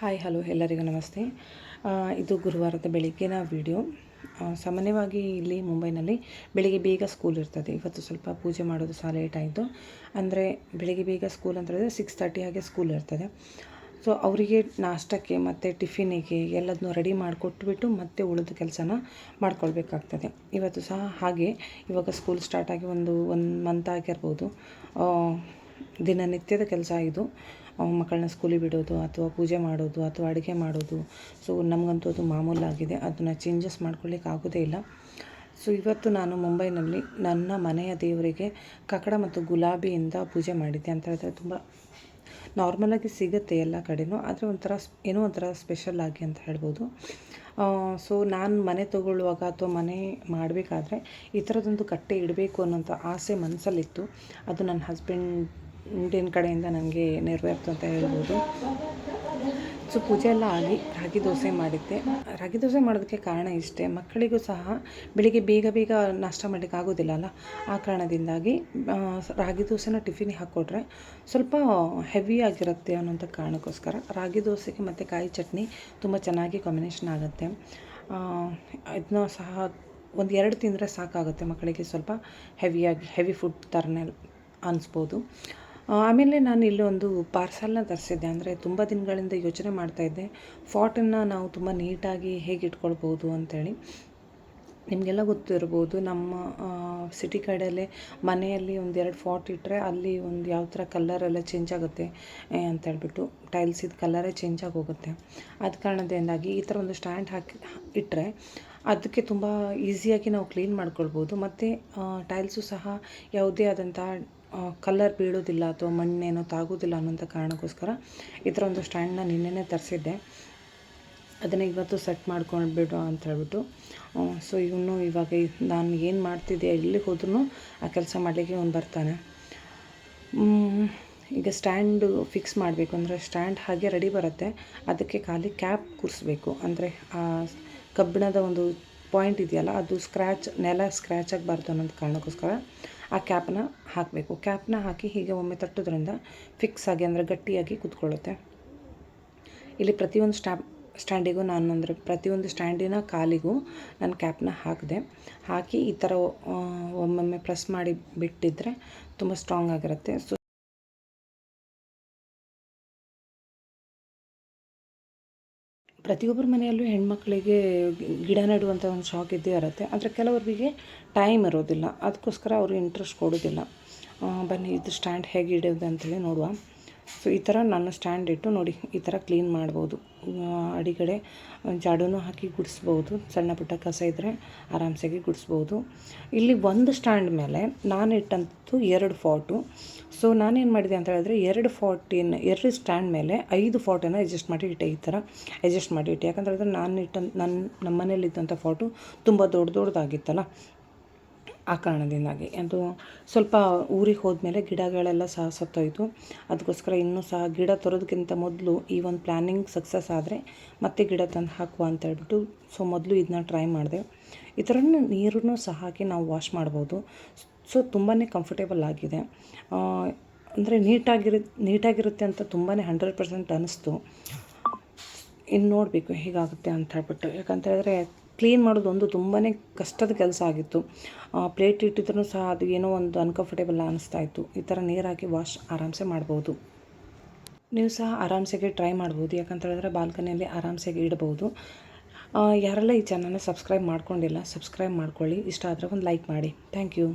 Hi, hello, ಎಲ್ಲರಿಗೂ ನಮಸ್ತೆ. ಇದು ಗುರುವಾರದ ಬೆಳಿಗ್ಗಿನ ವಿಡಿಯೋ. ಸಾಮಾನ್ಯವಾಗಿ ಇಲ್ಲಿ ಮುಂಬೈನಲ್ಲಿ ಬೆಳಿಗ್ಗೆ ಬೇಗ ಸ್ಕೂಲ್ ಇರ್ತದೆ. ಇವತ್ತು ಸ್ವಲ್ಪ ಪೂಜೆ ಮಾಡೋದು ಸಹ ಲೇಟ್ ಆಯಿತು ಅಂದರೆ ಬೆಳಿಗ್ಗೆ ಬೇಗ ಸ್ಕೂಲ್ ಅಂತ ಹೇಳಿದ್ರೆ ಸಿಕ್ಸ್ ತರ್ಟಿ ಹಾಗೆ ಸ್ಕೂಲ್ ಇರ್ತದೆ. ಸೊ ಅವರಿಗೆ ನಾಷ್ಟಕ್ಕೆ ಮತ್ತು ಟಿಫಿನಿಗೆ ಎಲ್ಲದನ್ನೂ ರೆಡಿ ಮಾಡಿಕೊಟ್ಬಿಟ್ಟು ಮತ್ತೆ ಉಳಿದ ಕೆಲಸನ ಮಾಡ್ಕೊಳ್ಬೇಕಾಗ್ತದೆ. ಇವತ್ತು ಸಹ ಹಾಗೆ ಇವಾಗ ಸ್ಕೂಲ್ ಸ್ಟಾರ್ಟ್ ಆಗಿ ಒಂದು ಒನ್ ಮಂತ್ ಆಗಿರ್ಬೋದು. ದಿನನಿತ್ಯದ ಕೆಲಸ ಇದು. ಮಕ್ಕಳನ್ನ ಸ್ಕೂಲಿಗೆ ಬಿಡೋದು ಅಥವಾ ಪೂಜೆ ಮಾಡೋದು ಅಥವಾ ಅಡುಗೆ ಮಾಡೋದು. ಸೊ ನಮಗಂತೂ ಅದು ಮಾಮೂಲಾಗಿದೆ ಅದನ್ನು ಚೇಂಜಸ್ ಮಾಡ್ಕೊಳ್ಳಿಕ್ಕೆ ಆಗೋದೇ ಇಲ್ಲ. ಸೊ ಇವತ್ತು ನಾನು ಮುಂಬೈನಲ್ಲಿ ನನ್ನ ಮನೆಯ ದೇವರಿಗೆ ಕಕ್ಕಡ ಮತ್ತು ಗುಲಾಬಿಯಿಂದ ಪೂಜೆ ಮಾಡಿದ್ದೆ ಅಂತ ಹೇಳಿದ್ರೆ ತುಂಬ ನಾರ್ಮಲಾಗಿ ಸಿಗುತ್ತೆ ಎಲ್ಲ ಕಡೆನೂ. ಆದರೆ ಒಂಥರ ಏನೋ ಒಂಥರ ಸ್ಪೆಷಲ್ ಆಗಿ ಅಂತ ಹೇಳ್ಬೋದು. ಸೊ ನಾನು ಮನೆ ತಗೊಳ್ಳುವಾಗ ಅಥವಾ ಮನೆ ಮಾಡಬೇಕಾದ್ರೆ ಈ ಥರದೊಂದು ಕಟ್ಟೆ ಇಡಬೇಕು ಅನ್ನೋಂಥ ಆಸೆ ಮನಸ್ಸಲ್ಲಿತ್ತು ಅದು ನನ್ನ ಹಸ್ಬೆಂಡಿನ ಕಡೆಯಿಂದ ನನಗೆ ನೆರವೇರ್ತು ಅಂತ ಹೇಳ್ಬೋದು. ಸೊ ಪೂಜೆ ಎಲ್ಲ ಆಗಿ ರಾಗಿ ದೋಸೆ ಮಾಡಿದ್ದೆ. ರಾಗಿ ದೋಸೆ ಮಾಡೋದಕ್ಕೆ ಕಾರಣ ಇಷ್ಟೇ ಮಕ್ಕಳಿಗೂ ಸಹ ಬೆಳಿಗ್ಗೆ ಬೇಗ ಬೇಗ ನಾಷ್ಟ ಮಾಡಲಿಕ್ಕೆ ಆಗೋದಿಲ್ಲ ಅಲ್ಲ? ಆ ಕಾರಣದಿಂದಾಗಿ ರಾಗಿ ದೋಸೆನ ಟಿಫಿನಿಗೆ ಹಾಕ್ಕೊಟ್ರೆ ಸ್ವಲ್ಪ ಹೆವಿ ಆಗಿರುತ್ತೆ ಅನ್ನೋಂಥ ಕಾರಣಕ್ಕೋಸ್ಕರ ರಾಗಿ ದೋಸೆಗೆ ಮತ್ತು ಕಾಯಿ ಚಟ್ನಿ ತುಂಬ ಚೆನ್ನಾಗಿ ಕಾಂಬಿನೇಷನ್ ಆಗುತ್ತೆ. ಇದನ್ನ ಸಹ ಒಂದು ಎರಡು ತಿಂದರೆ ಸಾಕಾಗುತ್ತೆ ಮಕ್ಕಳಿಗೆ ಸ್ವಲ್ಪ ಹೆವಿಯಾಗಿ ಹೆವಿ ಫುಡ್ ಥರನೇ ಅನಿಸ್ಬೋದು. ಆ, ಆಮೇಲೆ ನಾನು ಇಲ್ಲಿ ಒಂದು ಪಾರ್ಸಲ್ನ ತರಿಸಿದ್ದೆ. ಅಂದರೆ ತುಂಬ ದಿನಗಳಿಂದ ಯೋಚನೆ ಮಾಡ್ತಾಯಿದ್ದೆ ಫಾಟನ್ನು ನಾವು ತುಂಬ ನೀಟಾಗಿ ಹೇಗೆ ಇಟ್ಕೊಳ್ಬೋದು ಅಂತೇಳಿ. ನಿಮಗೆಲ್ಲ ಗೊತ್ತಿರ್ಬೋದು, ನಮ್ಮ ಸಿಟಿ ಕಡೆಯಲ್ಲೇ ಮನೆಯಲ್ಲಿ ಒಂದೆರಡು ಫಾಟ್ ಇಟ್ಟರೆ ಅಲ್ಲಿ ಒಂದು ಯಾವ ಥರ ಕಲರ್ ಎಲ್ಲ ಚೇಂಜ್ ಆಗುತ್ತೆ ಅಂತ ಹೇಳ್ಬಿಟ್ಟು ಟೈಲ್ಸಿದ ಕಲರೇ ಚೇಂಜ್ ಆಗಿ ಹೋಗುತ್ತೆ ಆದ ಕಾರಣದಿಂದಾಗಿ ಈ ಥರ ಒಂದು ಸ್ಟ್ಯಾಂಡ್ ಹಾಕಿ ಇಟ್ಟರೆ ಅದಕ್ಕೆ ತುಂಬ ಈಸಿಯಾಗಿ ನಾವು ಕ್ಲೀನ್ ಮಾಡ್ಕೊಳ್ಬೋದು. ಮತ್ತು ಟೈಲ್ಸು ಸಹ ಯಾವುದೇ ಆದಂಥ ಕಲರ್ ಬೀಳೋದಿಲ್ಲ ಅಥವಾ ಮಣ್ಣೇನೋ ತಾಗೋದಿಲ್ಲ ಅನ್ನೋಂಥ ಕಾರಣಕ್ಕೋಸ್ಕರ ಈ ಥರ ಒಂದು ಸ್ಟ್ಯಾಂಡನ್ನ ನಿನ್ನೆನೇ ತರಿಸಿದ್ದೆ. ಅದನ್ನು ಇವತ್ತು ಸೆಟ್ ಮಾಡ್ಕೊಂಡು ಬಿಡು ಅಂತ ಹೇಳ್ಬಿಟ್ಟು. ಸೊ ಇವನು ಇವಾಗ ನಾನು ಏನು ಮಾಡ್ತಿದ್ದೆ, ಎಲ್ಲಿಗೆ ಹೋದ್ರೂ ಆ ಕೆಲಸ ಮಾಡಲಿಕ್ಕೆ ಇವನು ಬರ್ತಾನೆ. ಈಗ ಸ್ಟ್ಯಾಂಡು ಫಿಕ್ಸ್ ಮಾಡಬೇಕು. ಅಂದರೆ ಸ್ಟ್ಯಾಂಡ್ ಹಾಗೆ ರೆಡಿ ಬರುತ್ತೆ. ಅದಕ್ಕೆ ಖಾಲಿ ಕ್ಯಾಪ್ ಕೂರಿಸ್ಬೇಕು. ಅಂದರೆ ಆ ಕಬ್ಬಿಣದ ಒಂದು ಪಾಯಿಂಟ್ ಇದೆಯಲ್ಲ, ಅದು ಸ್ಕ್ರ್ಯಾಚ್, ನೆಲ ಸ್ಕ್ರ್ಯಾಚ್ ಆಗಬಾರ್ದು ಅನ್ನೋದು ಕಾರಣಕ್ಕೋಸ್ಕರ. ಆ ಕ್ಯಾಪ್ನ ಹಾಕಬೇಕು. ಕ್ಯಾಪನ್ನ ಹಾಕಿ ಹೀಗೆ ಒಮ್ಮೆ ತಟ್ಟೋದ್ರಿಂದ ಫಿಕ್ಸ್ ಆಗಿ ಅಂದರೆ ಗಟ್ಟಿಯಾಗಿ ಕೂತ್ಕೊಳ್ಳುತ್ತೆ. ಇಲ್ಲಿ ಪ್ರತಿಯೊಂದು ಸ್ಟ್ಯಾಪ್ ಸ್ಟ್ಯಾಂಡಿಗೂ ನಾನು ಅಂದರೆ ಪ್ರತಿಯೊಂದು ಸ್ಟ್ಯಾಂಡಿನ ಕಾಲಿಗೂ ನಾನು ಕ್ಯಾಪ್ನ ಹಾಕಿದೆ. ಹಾಕಿ ಈ ಥರ ಒಮ್ಮೊಮ್ಮೆ ಪ್ರೆಸ್ ಮಾಡಿ ಬಿಟ್ಟಿದ್ದರೆ ತುಂಬ ಸ್ಟ್ರಾಂಗ್ ಆಗಿರುತ್ತೆ. ಸೊ ಪ್ರತಿಯೊಬ್ಬರ ಮನೆಯಲ್ಲೂ ಹೆಣ್ಮಕ್ಳಿಗೆ ಗಿಡ ನೆಡುವಂಥ ಒಂದು ಶಾಕ್ ಇದ್ದೇ ಇರುತ್ತೆ. ಆದರೆ ಕೆಲವರಿಗೆ ಟೈಮ್ ಇರೋದಿಲ್ಲ. ಅದಕ್ಕೋಸ್ಕರ ಅವರು ಇಂಟ್ರೆಸ್ಟ್ ಕೊಡೋದಿಲ್ಲ. ಬನ್ನಿ, ಇದು ಸ್ಟ್ಯಾಂಡ್ ಹೇಗೆ ಇಡೋದು ಅಂತೇಳಿ ನೋಡುವ. ಸೊ ಈ ಥರ ನಾನು ಸ್ಟ್ಯಾಂಡ್ ಇಟ್ಟು ನೋಡಿ, ಈ ಥರ ಕ್ಲೀನ್ ಮಾಡ್ಬೋದು. ಅಡಿಗಡೆ ಜಾಡೂನು ಹಾಕಿ ಗುಡಿಸ್ಬೋದು. ಸಣ್ಣ ಪುಟ್ಟ ಕಸ ಇದ್ದರೆ ಆರಾಮ್ಸಾಗಿ ಗುಡಿಸ್ಬೋದು. ಇಲ್ಲಿ ಒಂದು ಸ್ಟ್ಯಾಂಡ್ ಮೇಲೆ ನಾನು ಇಟ್ಟಂಥದ್ದು ಎರಡು ಫಾಟು ಸೊ ನಾನೇನು ಮಾಡಿದೆ ಅಂತ ಹೇಳಿದ್ರೆ ಎರಡು ಫಾರ್ಟಿನ, ಎರಡು ಸ್ಟ್ಯಾಂಡ್ ಮೇಲೆ ಐದು ಫಾಟನ್ನು ಅಡ್ಜಸ್ಟ್ ಮಾಡಿ ಇಟ್ಟೆ ಈ ಥರ ಅಡ್ಜಸ್ಟ್ ಮಾಡಿ ಇಟ್ಟೆ. ಯಾಕಂತ ಹೇಳಿದ್ರೆ ನಾನು ಇಟ್ಟ ನನ್ನ ನಮ್ಮ ಮನೇಲಿದ್ದಂಥ ಫಾಟು ತುಂಬ ದೊಡ್ಡ ದೊಡ್ಡದಾಗಿತ್ತಲ್ಲ ಆ ಕಾರಣದಿಂದಾಗಿ. ಅದು ಸ್ವಲ್ಪ ಊರಿಗೆ ಹೋದ್ಮೇಲೆ ಗಿಡಗಳೆಲ್ಲ ಸಹ ಸತ್ತೋಯ್ತು. ಅದಕ್ಕೋಸ್ಕರ ಇನ್ನೂ ಸಹ ಗಿಡ ತರೋದಕ್ಕಿಂತ ಮೊದಲು ಈ ಒಂದು ಪ್ಲ್ಯಾನಿಂಗ್ ಸಕ್ಸಸ್ ಆದರೆ ಮತ್ತೆ ಗಿಡ ತಂದು ಹಾಕುವ ಅಂತ ಹೇಳ್ಬಿಟ್ಟು ಸೊ, ಮೊದಲು ಇದನ್ನ ಟ್ರೈ ಮಾಡಿದೆ. ಈ ಥರ ನೀರನ್ನು ಸಹ ಹಾಕಿ ನಾವು ವಾಶ್ ಮಾಡ್ಬೋದು. ಸೊ ತುಂಬಾ ಕಂಫರ್ಟೇಬಲ್ ಆಗಿದೆ. ಅಂದರೆ ನೀಟಾಗಿರು, ನೀಟಾಗಿರುತ್ತೆ ಅಂತ ತುಂಬಾ ಹಂಡ್ರೆಡ್ ಪರ್ಸೆಂಟ್ ಅನ್ನಿಸ್ತು ಇನ್ನು ನೋಡಬೇಕು ಹೇಗಾಗುತ್ತೆ ಅಂತ ಹೇಳ್ಬಿಟ್ಟು. ಯಾಕಂತ ಹೇಳಿದ್ರೆ ಕ್ಲೀನ್ ಮಾಡೋದು ಒಂದು ತುಂಬಾ ಕಷ್ಟದ ಕೆಲಸ ಆಗಿತ್ತು. ಪ್ಲೇಟ್ ಇಟ್ಟಿದ್ರೂ ಸಹ ಅದು ಏನೋ ಒಂದು ಅನ್ಕಂಫರ್ಟೇಬಲ್ ಅನ್ನಿಸ್ತಾ ಇತ್ತು. ಈ ಥರ ನೀರಾಗಿ ವಾಶ್ ಆರಾಮ್ಸೆ ಮಾಡ್ಬೋದು. ನೀವು ಸಹ ಆರಾಮ್ಸೆಗೆ ಟ್ರೈ ಮಾಡ್ಬೋದು. ಯಾಕಂತ ಹೇಳಿದ್ರೆ ಬಾಲ್ಕನಿಯಲ್ಲಿ ಆರಾಮ್ಸೆಗೆ ಇಡ್ಬೋದು. ಯಾರೆಲ್ಲ ಈ ಚಾನಲ್ನ ಸಬ್ಸ್ಕ್ರೈಬ್ ಮಾಡ್ಕೊಂಡಿಲ್ಲ ಸಬ್ಸ್ಕ್ರೈಬ್ ಮಾಡ್ಕೊಳ್ಳಿ. ಇಷ್ಟ ಆದರೆ ಒಂದು ಲೈಕ್ ಮಾಡಿ. Thank you